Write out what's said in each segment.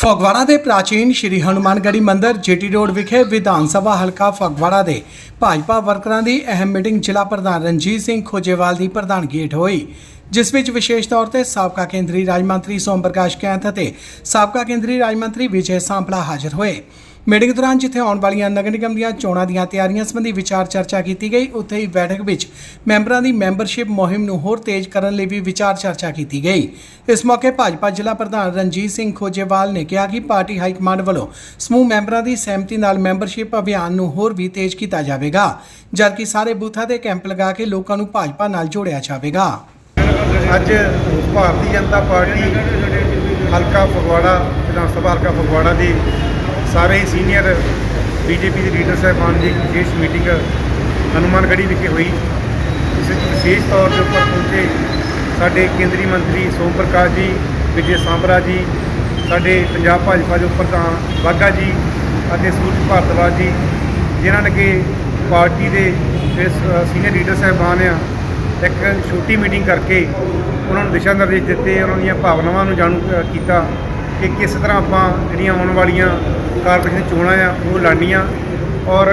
ਫਗਵਾੜਾ ਦੇ ਪ੍ਰਾਚੀਨ ਸ਼੍ਰੀ ਹਨੂਮਾਨਗੜ੍ਹੀ ਮੰਦਿਰ, ਜੀਟੀ ਰੋਡ ਵਿਖੇ ਵਿਧਾਨ ਸਭਾ ਹਲਕਾ ਫਗਵਾੜਾ ਦੇ ਭਾਜਪਾ ਵਰਕਰਾਂ ਦੀ ਅਹਿਮ ਮੀਟਿੰਗ ਜ਼ਿਲ੍ਹਾ ਪ੍ਰਧਾਨ ਰਣਜੀਤ ਸਿੰਘ ਖੋਜੇਵਾਲ ਦੀ ਪ੍ਰਧਾਨਗੀ ਹੇਠ ਹੋਈ, ਜਿਸ ਵਿੱਚ ਵਿਸ਼ੇਸ਼ ਤੌਰ ਤੇ ਸਾਬਕਾ ਕੇਂਦਰੀ ਰਾਜ ਮੰਤਰੀ ਸੋਮ ਪ੍ਰਕਾਸ਼ ਕੈਂਥ ਅਤੇ ਸਾਬਕਾ ਕੇਂਦਰੀ ਰਾਜ ਮੰਤਰੀ ਵਿਜੇ ਸਾਂਪਲਾ ਹਾਜ਼ਰ ਹੋਏ। ਮੀਟਿੰਗ ਦੌਰਾਨ ਜਿੱਥੇ ਆਉਣ ਵਾਲੀਆਂ ਨਗਰ ਨਿਗਮ ਦੀਆਂ ਚੋਣਾਂ ਦੀਆਂ ਤਿਆਰੀਆਂ ਸੰਬੰਧੀ ਵਿਚਾਰ ਚਰਚਾ ਕੀਤੀ ਗਈ, ਉੱਥੇ ਹੀ ਬੈਠਕ ਵਿੱਚ ਮੈਂਬਰਾਂ ਦੀ ਮੈਂਬਰਸ਼ਿਪ ਮੁਹਿੰਮ ਨੂੰ ਹੋਰ ਤੇਜ਼ ਕਰਨ ਲਈ ਵੀ ਵਿਚਾਰ ਚਰਚਾ ਕੀਤੀ ਗਈ। ਇਸ ਮੌਕੇ ਭਾਜਪਾ ਜ਼ਿਲ੍ਹਾ ਪ੍ਰਧਾਨ ਰਣਜੀਤ ਸਿੰਘ ਖੋਜੇਵਾਲ ਨੇ ਕਿਹਾ ਕਿ ਪਾਰਟੀ ਹਾਈ ਕਮਾਂਡ ਵੱਲੋਂ ਸਮੂਹ ਮੈਂਬਰਾਂ ਦੀ ਸਹਿਮਤੀ ਨਾਲ ਮੈਂਬਰਸ਼ਿਪ ਅਭਿਆਨ ਨੂੰ ਹੋਰ ਵੀ ਤੇਜ਼ ਕੀਤਾ ਜਾਵੇਗਾ, ਜਦਕਿ ਸਾਰੇ ਬੂਥਾਂ ਤੇ ਕੈਂਪ ਲਗਾ ਕੇ ਲੋਕਾਂ ਨੂੰ ਭਾਜਪਾ ਨਾਲ ਜੋੜਿਆ ਜਾਵੇਗਾ। ਅੱਜ ਭਾਰਤੀ ਜਨਤਾ ਪਾਰਟੀ ਹਲਕਾ ਫਗਵਾੜਾ, ਵਿਧਾਨ ਸਭਾ ਹਲਕਾ ਫਗਵਾੜਾ ਦੇ ਸਾਰੇ ਸੀਨੀਅਰ ਬੀਜੇਪੀ ਦੇ ਲੀਡਰ ਸਾਹਿਬਾਨ ਦੀ ਵਿਸ਼ੇਸ਼ ਮੀਟਿੰਗ ਹਨੂਮਾਨਗੜ੍ਹੀ ਵਿਖੇ ਹੋਈ। ਇਸ ਵਿਸ਼ੇਸ਼ ਤੌਰ ਦੇ ਉੱਪਰ ਪਹੁੰਚੇ ਸਾਡੇ ਕੇਂਦਰੀ ਮੰਤਰੀ ਸੋਮ ਪ੍ਰਕਾਸ਼ ਜੀ, ਵਿਜੇ ਸਾਂਬਰਾ ਜੀ, ਸਾਡੇ ਪੰਜਾਬ ਭਾਜਪਾ ਦੇ ਪ੍ਰਧਾਨ ਬਾਗਾ ਜੀ ਅਤੇ ਸੂਰਜ ਭਾਰਤਵਾਜ ਜੀ, ਜਿਨ੍ਹਾਂ ਨੇ ਕਿ ਪਾਰਟੀ ਦੇ ਸੀਨੀਅਰ ਲੀਡਰ ਸਾਹਿਬਾਨ ਆ, ਇੱਕ ਛੋਟੀ ਮੀਟਿੰਗ ਕਰਕੇ ਉਹਨਾਂ ਨੂੰ ਦਿਸ਼ਾ ਨਿਰਦੇਸ਼ ਦਿੱਤੇ, ਉਹਨਾਂ ਦੀਆਂ ਭਾਵਨਾਵਾਂ ਨੂੰ ਜਾਣੂ ਕੀਤਾ ਕਿ ਕਿਸ ਤਰ੍ਹਾਂ ਆਪਾਂ ਜਿਹੜੀਆਂ ਆਉਣ ਵਾਲੀਆਂ ਕਾਰਪੋਰੇਸ਼ਨ ਚੋਣਾਂ ਆ, ਉਹ ਲੜਨੀਆਂ ਔਰ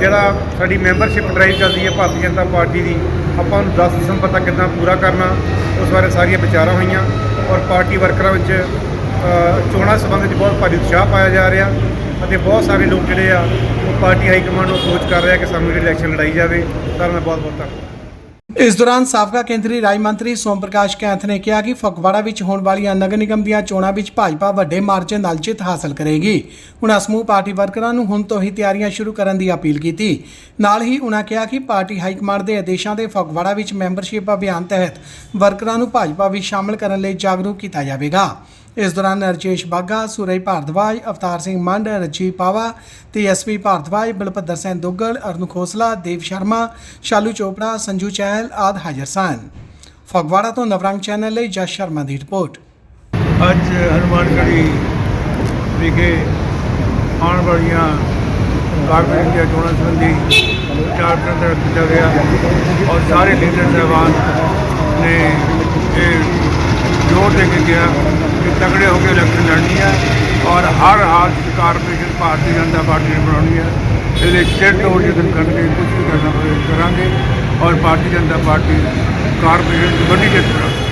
ਜਿਹੜਾ ਸਾਡੀ ਮੈਂਬਰਸ਼ਿਪ ਡਰਾਈਵ ਚੱਲਦੀ ਹੈ ਭਾਰਤੀ ਜਨਤਾ ਪਾਰਟੀ ਦੀ, ਆਪਾਂ ਉਹਨੂੰ 10 ਦਸੰਬਰ ਤੱਕ ਕਿੱਦਾਂ ਪੂਰਾ ਕਰਨਾ, ਉਸ ਬਾਰੇ ਸਾਰੀਆਂ ਵਿਚਾਰਾਂ ਹੋਈਆਂ। ਔਰ ਪਾਰਟੀ ਵਰਕਰਾਂ ਵਿੱਚ ਚੋਣਾਂ ਸੰਬੰਧ ਵਿੱਚ ਬਹੁਤ ਭਾਰੀ ਉਤਸ਼ਾਹ ਪਾਇਆ ਜਾ ਰਿਹਾ ਅਤੇ ਬਹੁਤ ਸਾਰੇ ਲੋਕ ਜਿਹੜੇ ਆ, ਉਹ ਪਾਰਟੀ ਹਾਈ ਕਮਾਂਡ ਨੂੰ ਅਪਰੋਚ ਕਰ ਰਿਹਾ ਕਿ ਸਾਨੂੰ ਜਿਹੜੀ ਇਲੈਕਸ਼ਨ ਲੜਾਈ ਜਾਵੇ। ਸਾਰਿਆਂ ਦਾ ਬਹੁਤ ਬਹੁਤ ਧੰਨਵਾਦ। ਇਸ ਦੌਰਾਨ ਸਾਬਕਾ ਕੇਂਦਰੀ ਰਾਜ ਮੰਤਰੀ ਸੋਮ ਪ੍ਰਕਾਸ਼ ਕੈਂਥ ਨੇ ਕਿਹਾ ਕਿ ਫਗਵਾੜਾ ਵਿੱਚ ਹੋਣ ਵਾਲੀਆਂ ਨਗਰ ਨਿਗਮ ਦੀਆਂ ਚੋਣਾਂ ਵਿੱਚ ਭਾਜਪਾ ਵੱਡੇ ਮਾਰਜਨ ਨਾਲ ਜਿੱਤ ਹਾਸਲ ਕਰੇਗੀ। ਉਨ੍ਹਾਂ ਸਮੂਹ ਪਾਰਟੀ ਵਰਕਰਾਂ ਨੂੰ ਹੁਣ ਤੋਂ ਹੀ ਤਿਆਰੀਆਂ ਸ਼ੁਰੂ ਕਰਨ ਦੀ ਅਪੀਲ ਕੀਤੀ। ਨਾਲ ਹੀ ਉਨ੍ਹਾਂ ਕਿਹਾ ਕਿ ਪਾਰਟੀ ਹਾਈ ਕਮਾਂਡ ਦੇ ਆਦੇਸ਼ਾਂ ਦੇ ਫਗਵਾੜਾ ਵਿੱਚ ਮੈਂਬਰਸ਼ਿਪ ਅਭਿਆਨ ਤਹਿਤ ਵਰਕਰਾਂ ਨੂੰ ਭਾਜਪਾ ਵਿੱਚ ਸ਼ਾਮਲ ਕਰਨ ਲਈ ਜਾਗਰੂਕ ਕੀਤਾ ਜਾਵੇਗਾ। ਇਸ ਦੌਰਾਨ ਰਜੇਸ਼ ਬਾਗਾ ਸੂਰਜ ਭਾਰਦਵਾਜ, ਅਵਤਾਰ ਸਿੰਘ ਮੰਡ ਰਜੀ ਪਾਵਾ ਤੇ ਐਸਪੀ ਭਾਰਦਵਾਜ ਬਲਪੱਦਰ ਸਿੰਘ ਦੁੱਗਲ, ਅਰੁਣ ਖੋਸਲਾ, ਦੇਵ ਸ਼ਰਮਾ, ਸ਼ਾਲੂ ਚੋਪੜਾ, ਸੰਜੂ ਚਹਿਲ ਆਦ ਹਾਜ਼ਰ ਸਨ। ਫਗਵਾੜਾ ਤੋਂ ਨਵਰੰਗ ਚੈਨਲ ਲਈ ਜਸ ਸ਼ਰਮਾ ਦੀ ਰਿਪੋਰਟ। ਅੱਜ ਹਨੂਮਾਨਗੜ੍ਹੀ ਵਿਖੇ ਆਉਣ ਵਾਲੀਆਂ ਕਾਰਪੋਰੇਸ਼ਨ ਦੀਆਂ ਚੋਣਾਂ ਸੰਬੰਧੀ ਵਿਚਾਰ ਪ੍ਰਚਾਰ ਕੀਤਾ ਗਿਆ ਔਰ ਸਾਰੇ ਲੀਡਰ ਸਾਹਿਬਾਨ ਨੇ ਇਹ ਜ਼ੋਰ ਦੇ ਕੇ ਕਿਹਾ ਤਗੜੇ ਹੋ ਕੇ ਇਲੈਕਸ਼ਨ ਲੜਨੀ ਹੈ ਔਰ ਹਰ ਹਾਲ ਕਾਰਪੋਰੇਸ਼ਨ ਭਾਰਤੀ ਜਨਤਾ ਪਾਰਟੀ ਨੇ ਬਣਾਉਣੀ ਹੈ। ਇਹਦੇ ਸਿਰ ਤੋੜ ਯਤਨ ਕਰਕੇ ਕੁਝ ਵੀ ਕਰਨਾ ਕਰਾਂਗੇ ਔਰ ਭਾਰਤੀ ਜਨਤਾ ਪਾਰਟੀ ਕਾਰਪੋਰੇਸ਼ਨ ਦੀ ਵੱਡੀ ਜਿੱਤ ਕਰਾਂਗੇ